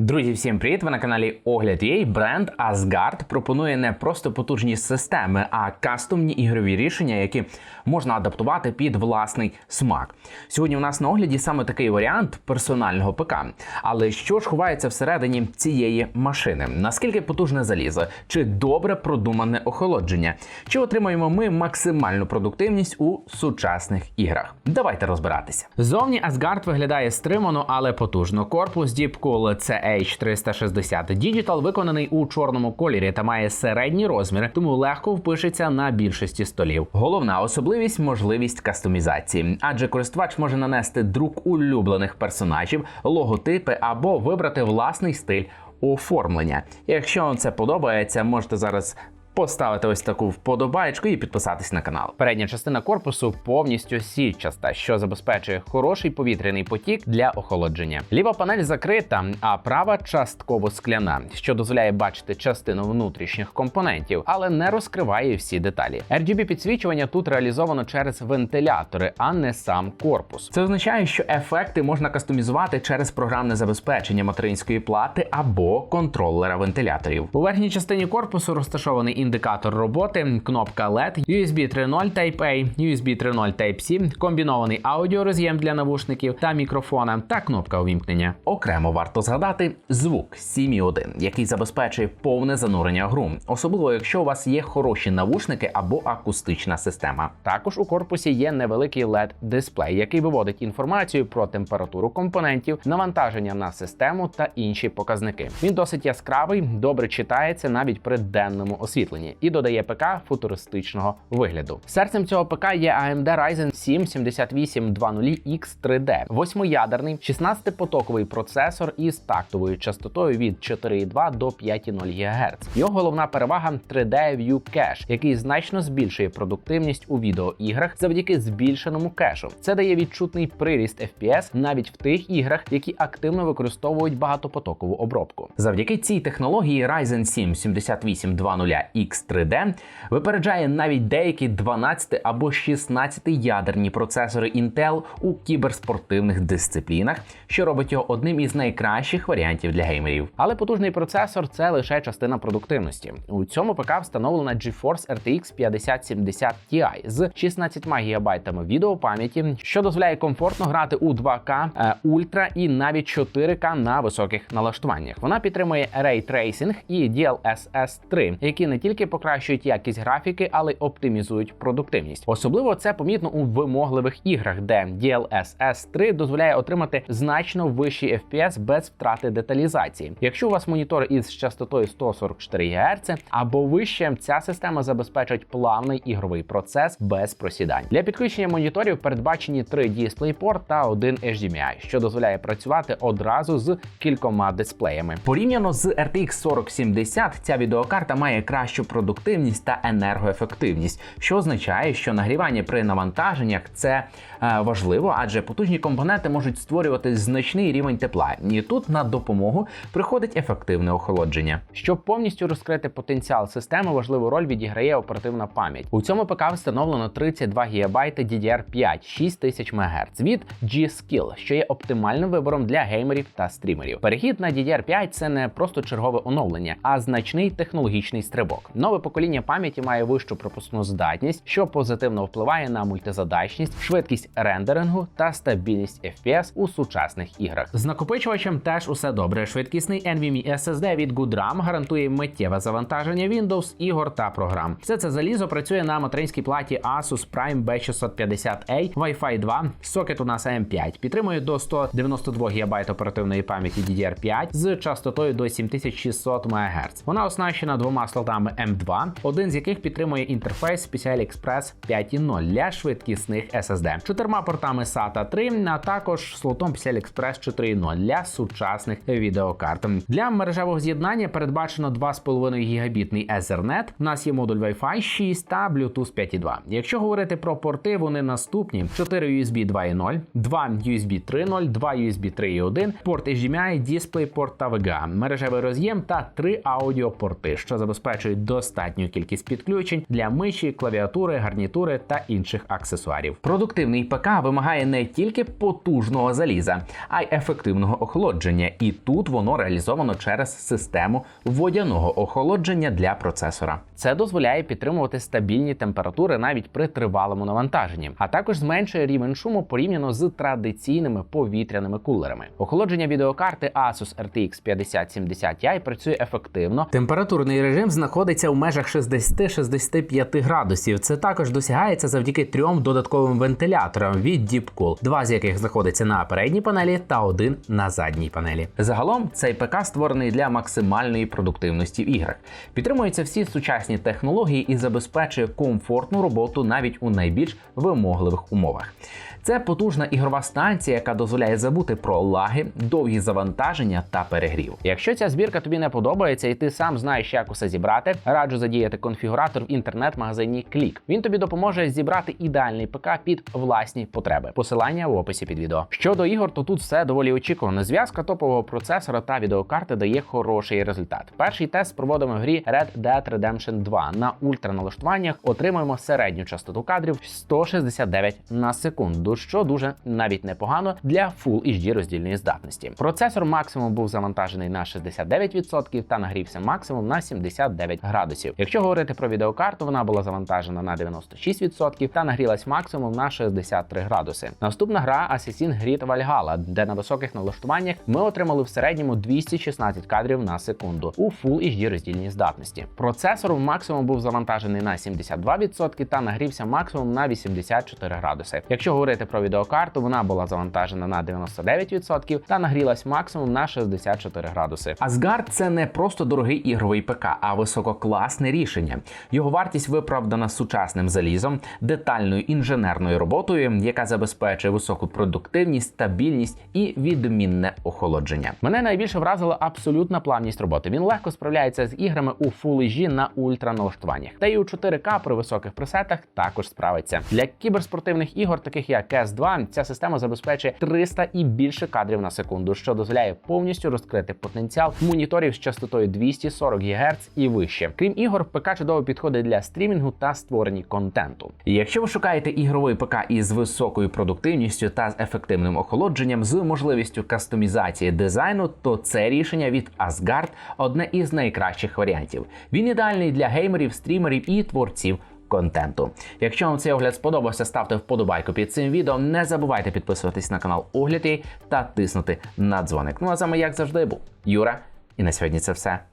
Друзі, всім привіт! Ви на каналі Огляд UA. Бренд Asgard пропонує не просто потужні системи, а кастомні ігрові рішення, які можна адаптувати під власний смак. Сьогодні у нас на огляді саме такий варіант персонального ПК. Але що ж ховається всередині цієї машини? Наскільки потужне залізо? Чи добре продумане охолодження? Чи отримаємо ми максимальну продуктивність у сучасних іграх? Давайте розбиратися. Зовні Asgard виглядає стримано, але потужно. Корпус Deepcool CH360 Digital виконаний у чорному кольорі та має середні розміри, тому легко впишеться на більшості столів. Головна особливість можливість кастомізації, адже користувач може нанести друк улюблених персонажів, логотипи або вибрати власний стиль оформлення. Якщо вам це подобається, можете зараз. Поставити ось таку вподобаєчку і підписатись на канал. Передня частина корпусу повністю сітчаста, що забезпечує хороший повітряний потік для охолодження. Ліва панель закрита, а права частково скляна, що дозволяє бачити частину внутрішніх компонентів, але не розкриває всі деталі. RGB підсвічування тут реалізовано через вентилятори, а не сам корпус. Це означає, що ефекти можна кастомізувати через програмне забезпечення материнської плати або контролера вентиляторів. У верхній частині корпусу розташований індикатор роботи, кнопка LED, USB 3.0 Type-A, USB 3.0 Type-C, комбінований аудіороз'єм для навушників та мікрофона та кнопка увімкнення. Окремо варто згадати звук 7.1, який забезпечує повне занурення гру, особливо якщо у вас є хороші навушники або акустична система. Також у корпусі є невеликий LED дисплей, який виводить інформацію про температуру компонентів, навантаження на систему та інші показники. Він досить яскравий, добре читається навіть при денному освітленні і додає ПК футуристичного вигляду. Серцем цього ПК є AMD Ryzen 7 7820X3D, восьмиядерний 16-потоковий процесор із тактовою частотою від 4,2 до 5,0 ГГц. Його головна перевага 3D View Cache, який значно збільшує продуктивність у відеоіграх завдяки збільшеному кешу. Це дає відчутний приріст FPS навіть в тих іграх, які активно використовують багатопотокову обробку. Завдяки цій технології Ryzen 7 7820X3D випереджає навіть деякі 12 або 16 ядерні процесори Intel у кіберспортивних дисциплінах, що робить його одним із найкращих варіантів для геймерів. Але потужний процесор це лише частина продуктивності. У цьому ПК встановлена GeForce RTX 5070 Ti з 16 ГБ відеопам'яті, що дозволяє комфортно грати у 2К е, Ultra і навіть 4К на високих налаштуваннях. Вона підтримує Ray Tracing і DLSS 3, які не тільки покращують якість графіки, але й оптимізують продуктивність. Особливо це помітно у вимогливих іграх, де DLSS 3 дозволяє отримати значно вищий FPS без втрати деталізації. Якщо у вас монітор із частотою 144 Гц або вище, ця система забезпечить плавний ігровий процес без просідань. Для підключення моніторів передбачені три DisplayPort та один HDMI, що дозволяє працювати одразу з кількома дисплеями. Порівняно з RTX 4070, ця відеокарта має кращу продуктивність та енергоефективність, що означає, що нагрівання при навантаженнях це е, важливо, адже потужні компоненти можуть створювати значний рівень тепла. І тут на допомогу приходить ефективне охолодження. Щоб повністю розкрити потенціал системи, важливу роль відіграє оперативна пам'ять. У цьому ПК встановлено 32 ГБ DDR5 6000 МГц від G-Skill, що є оптимальним вибором для геймерів та стрімерів. Перехід на DDR5 це не просто чергове оновлення, а значний технологічний стрибок. Нове покоління пам'яті має вищу пропускну здатність, що позитивно впливає на мультизадачність, швидкість рендерингу та стабільність FPS у сучасних іграх. З накопичувачем теж усе добре. Швидкісний NVMe SSD від Goodram гарантує миттєве завантаження Windows, ігор та програм. Все це залізо працює на материнській платі Asus Prime B650A, Wi-Fi 2, сокет у нас M5, підтримує до 192 ГБ оперативної пам'яті DDR5 з частотою до 7600 МГц. Вона оснащена двома слотами M2, один з яких підтримує інтерфейс PCI Express 5.0 для швидкісних SSD, чотирма портами SATA 3, а також слотом PCI Express 4.0 для сучасних відеокарт. Для мережевого з'єднання передбачено 2,5 гігабітний Ethernet, У нас є модуль Wi-Fi 6 та Bluetooth 5.2. Якщо говорити про порти, вони наступні: 4 USB 2.0, 2 USB 3.0, 2 USB 3.1, порт HDMI, DisplayPort та VGA, мережевий роз'єм та 3 аудіопорти, що забезпечують достатню кількість підключень для миші, клавіатури, гарнітури та інших аксесуарів. Продуктивний ПК вимагає не тільки потужного заліза, а й ефективного охолодження, і тут воно реалізовано через систему водяного охолодження для процесора. Це дозволяє підтримувати стабільні температури навіть при тривалому навантаженні, а також зменшує рівень шуму порівняно з традиційними повітряними кулерами. Охолодження відеокарти Asus RTX 5070 Ti працює ефективно. Температурний режим знаходиться в межах 60-65 градусів. Це також досягається завдяки трьом додатковим вентиляторам від Deepcool, два з яких знаходяться на передній панелі та один на задній панелі. Загалом цей ПК створений для максимальної продуктивності в іграх. Підтримуються всі сучасні технології і забезпечує комфортну роботу навіть у найбільш вимогливих умовах. Це потужна ігрова станція, яка дозволяє забути про лаги, довгі завантаження та перегрів. Якщо ця збірка тобі не подобається і ти сам знаєш, як усе зібрати, раджу задіяти конфігуратор в інтернет-магазині Клік. Він тобі допоможе зібрати ідеальний ПК під власні потреби. Посилання в описі під відео. Щодо ігор, то тут все доволі очікувано. Зв'язка топового процесора та відеокарти дає хороший результат. Перший тест проводимо в грі Red Dead Redemption 2. На ультраналаштуваннях отримуємо середню частоту кадрів 169 на секунду, що дуже навіть непогано для Full HD роздільної здатності. Процесор максимум був завантажений на 69% та нагрівся максимум на 79 градусів. Якщо говорити про відеокарту, вона була завантажена на 96% та нагрілась максимум на 63 градуси. Наступна гра Assassin's Creed Valhalla, де на високих налаштуваннях ми отримали в середньому 216 кадрів на секунду у Full HD роздільній здатності. Процесор в максимум був завантажений на 72% та нагрівся максимум на 84 градуси. Якщо говорити про відеокарту, вона була завантажена на 99% та нагрілась максимум на 64 градуси. Asgard – це не просто дорогий ігровий ПК, а висококласне рішення. Його вартість виправдана сучасним залізом, детальною інженерною роботою, яка забезпечує високу продуктивність, стабільність і відмінне охолодження. Мене найбільше вразила абсолютна плавність роботи. Він легко справляється з іграми у HD на ультраналаштуваннях. Та й у 4К при високих пресетах також справиться. Для кіберспортивних ігор, таких як CS 2, ця система забезпечує 300 і більше кадрів на секунду, що дозволяє повністю розкрити потенціал моніторів з частотою 240 ГГц і вище. Крім ігор, ПК чудово підходить для стрімінгу та створення контенту. Якщо ви шукаєте ігровий ПК із високою продуктивністю та з ефективним охолодженням з можливістю кастомізації дизайну, то це рішення від Asgard одне із найкращих варіантів. Він ідеальний для геймерів, стрімерів і творців. Контенту. Якщо вам цей огляд сподобався, ставте вподобайку під цим відео. Не забувайте підписуватись на канал Огляд та тиснути на дзвоник. Ну а з вами, як завжди, був Юра. І на сьогодні це все.